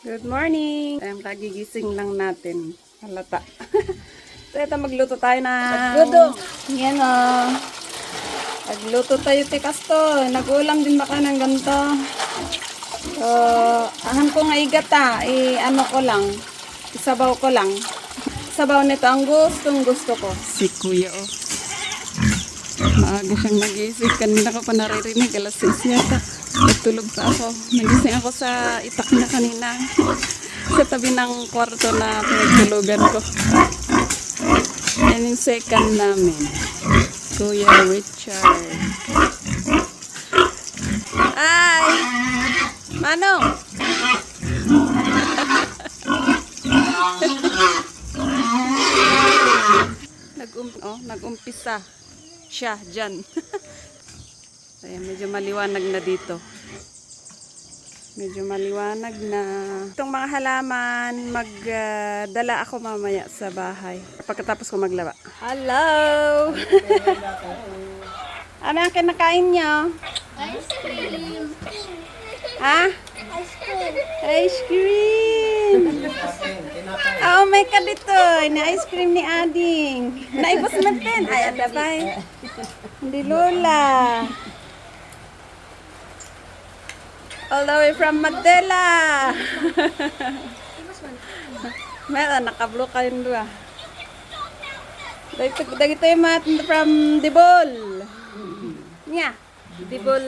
Good morning! Ayun, kagigising lang natin. Halata. so, ito magluto tayo na... Magluto. Yan o. Magluto tayo tikasto. Nag-ulam din baka ng ganito. So, ahan ko nga igata. I, ano ko lang. Isabaw ko lang. Sabaw nito ang gustong gusto ko. Si Kuya o. Maaga siyang nagising. Kanina ko pa naririnig. Alas 6 yata. Nagtulog pa ako. Nagising ako sa itak niya kanina. sa tabi ng kwarto na pinagtulugan ko. Yan yung second namin. Kuya Richard. Ay! Manong! Nag-um oh, nag-umpisa siya dyan. Ayan, medyo maliwanag na dito. Medyo maliwanag na. Itong mga halaman, magdala ako mamaya sa bahay. Pagkatapos ko maglaba. Hello! ano ang kinakain nyo? Ice cream. Ha? Ice cream. Ice cream! Oh, may ka dito. Na ice cream ni Ading. Naibos natin. Ay, adabay. Hindi lola. All the way from Mandela. Meron, nakablo kayong dua. Dagito dagito yung mat from Dibol. Nya. Dibol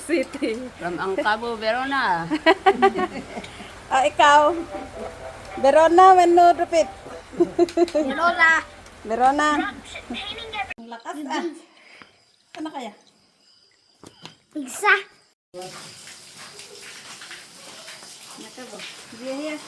City. From Angkabo, Verona. Ah, ikaw. Verona, menu repeat. Lola. Verona. Ang lakas ah. Ano kaya? Pizza. Acabou. Via aí.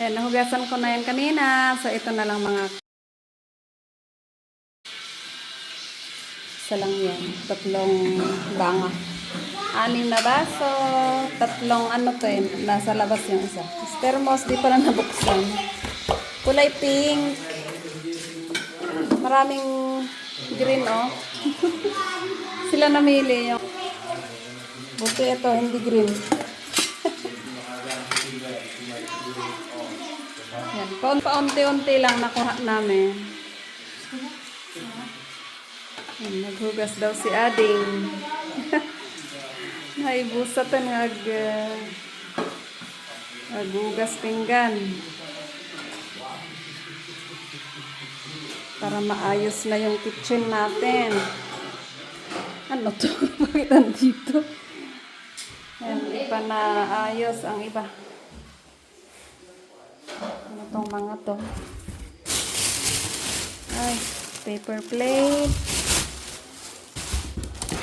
Ayan, nahugasan ko na yan kanina. So, ito na lang mga isa lang yan. Tatlong banga. Anim na baso. Tatlong ano to eh. Nasa labas yung isa. Thermos, di pa na nabuksan. Kulay pink. Maraming green oh. Sila namili yung Buti ito, hindi green. Yan. Paun- Paunti-unti lang nakuha namin. Yan, naghugas daw si Ading. Naibusatan ng ag... Uh, aghugas pinggan. Para maayos na yung kitchen natin. Ano to? Bakit andito? Yan, iba na ayos ang iba. Tong mga to? Ay, paper plate.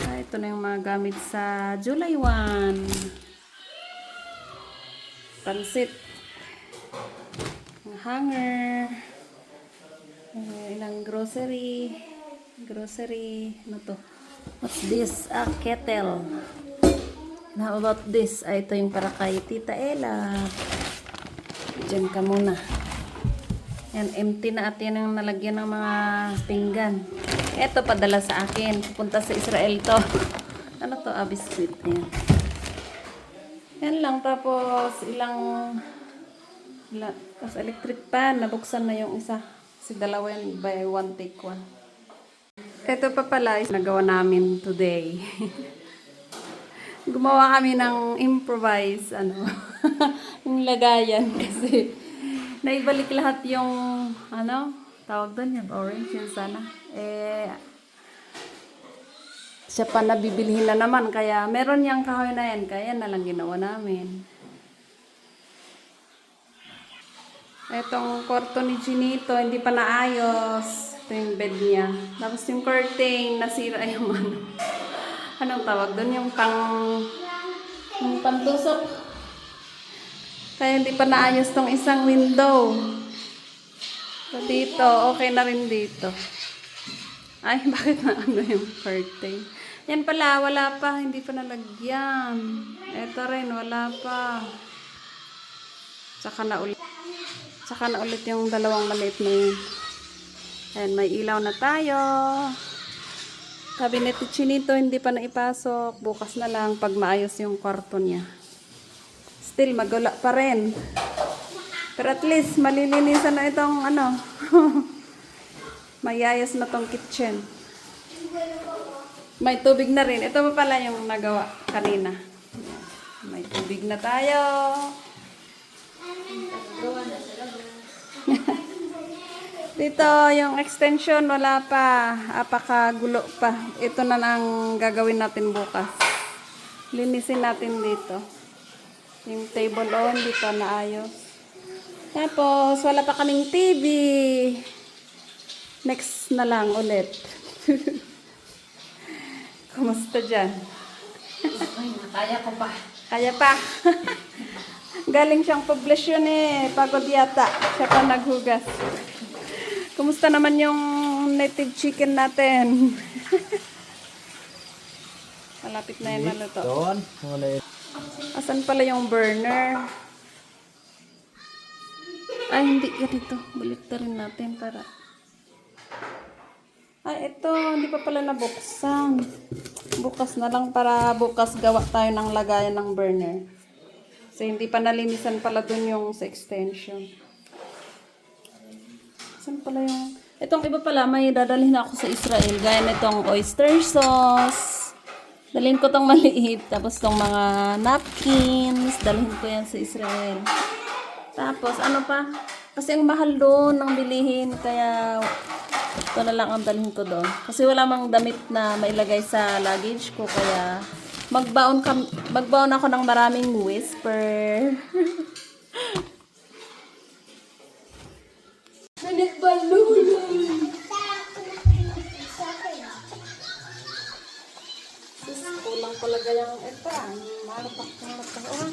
Ay, ito na yung mga gamit sa July 1. Pansit. Ang hanger. Eh, ilang grocery. Grocery. Ano to? What's this? Ah, kettle. And how about this? Ah, ito yung para kay Tita Ella. Diyan ka muna. Yan, empty na at yan ang nalagyan ng mga pinggan. Ito padala sa akin. Pupunta sa Israel to. ano to? Ah, biscuit. Yan. Yan lang. Tapos, ilang... Ila, tapos electric pan. Nabuksan na yung isa. Kasi dalawa yan by one take one. Ito pa pala nagawa namin today. Gumawa kami ng improvise, ano, yung lagayan kasi naibalik lahat yung, ano, tawag doon yung orange yun sana. Eh, siya pa nabibilhin na naman, kaya meron yung kahoy na yan, kaya na lang ginawa namin. Etong kwarto ni Chinito, hindi pa naayos. Ito yung bed niya. Tapos yung curtain, nasira yung ano. Anong tawag doon? Yung pang... Yung pantusok. Kaya hindi pa naayos tong isang window. So dito, okay na rin dito. Ay, bakit na ano yung curtain? Yan pala, wala pa. Hindi pa nalagyan. Ito rin, wala pa. Tsaka na ulit. Tsaka na ulit yung dalawang maliit na yun. Ayan, may ilaw na tayo. Cabinet ni Chinito, hindi pa naipasok. Bukas na lang pag maayos yung kwarto niya. Still, magula pa rin. Pero at least, malilinisan na itong ano. Mayayas na tong kitchen. May tubig na rin. Ito pa pala yung nagawa kanina. May tubig na tayo. Dito, yung extension, wala pa. Apakagulo pa. Ito na ang gagawin natin bukas. Linisin natin dito. Yung table on, hindi pa naayos. Tapos, wala pa kaming TV. Next na lang ulit. Kumusta dyan? Kaya ko pa. Kaya pa. Galing siyang poblasyon eh. Pagod yata. Siya pa naghugas. Kumusta naman yung native chicken natin? Malapit na yan maluto. Doon, wala yun. Asan pala yung burner? Ay, hindi. Ganito. Balik rin natin para... Ay, ito. Hindi pa pala nabuksan. Bukas na lang para bukas gawa tayo ng lagayan ng burner. So, hindi pa nalinisan pala dun yung sa extension. Saan pala yung... Itong iba pala, may dadalhin ako sa Israel. Gaya nitong oyster sauce. Dalhin ko tong maliit. Tapos tong mga napkins. Dalhin ko yan sa Israel. Tapos, ano pa? Kasi ang mahal doon ng bilihin. Kaya, ito na lang ang dalhin ko doon. Kasi wala mang damit na mailagay sa luggage ko. Kaya, magbaon, kam magbaon ako ng maraming whisper. gayang ito. Marapak na mataon.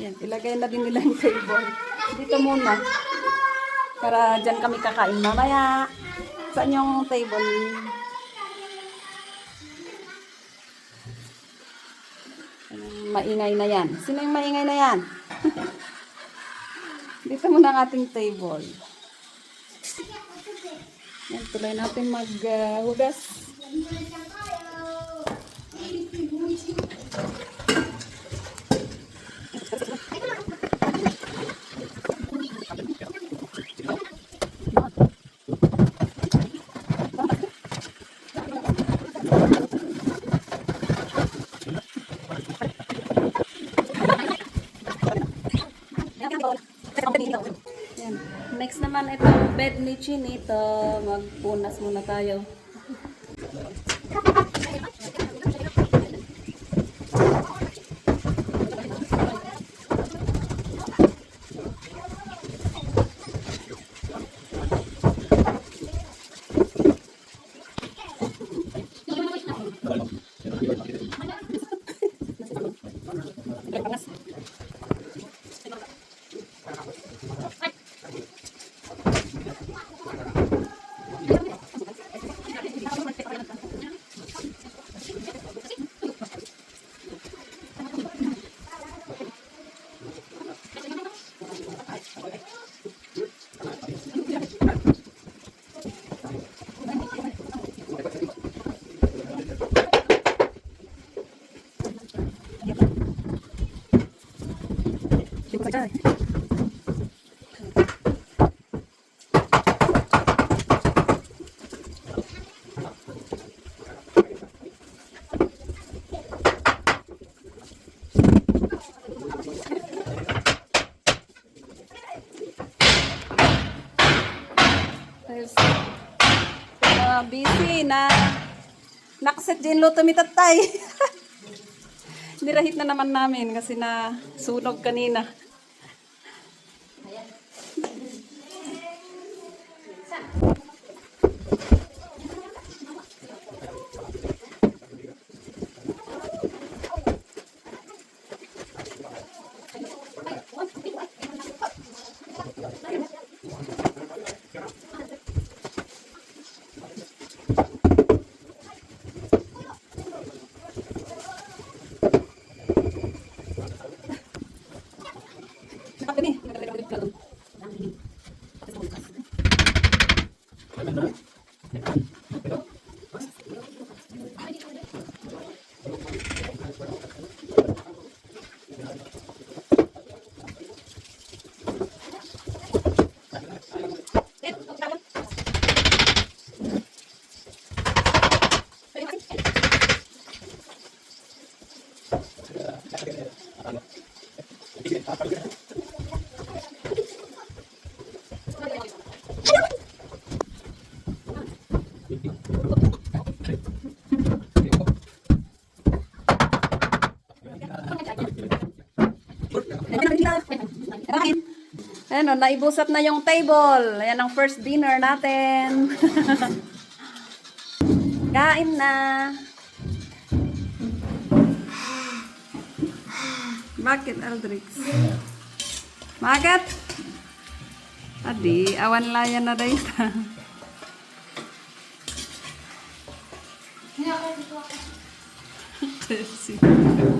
Yan, ilagay na din nila yung table. Dito muna. Para dyan kami kakain mamaya. Saan yung table? Maingay na yan. Sino yung maingay na yan? Dito muna ang ating table. Yan, tuloy natin maghugas. Yan. Naman itong bed ni Chinito. Magpunas muna tayo. There's uh, busy na nakaset din luto mi tatay. Nirahit na naman namin kasi na sunog kanina. Ayan o, naibusap na yung table. Ayan ang first dinner natin. Kain na. Bakit, Aldrix? Bakit? Adi, awan layan na dahil. Hindi ako dito ako.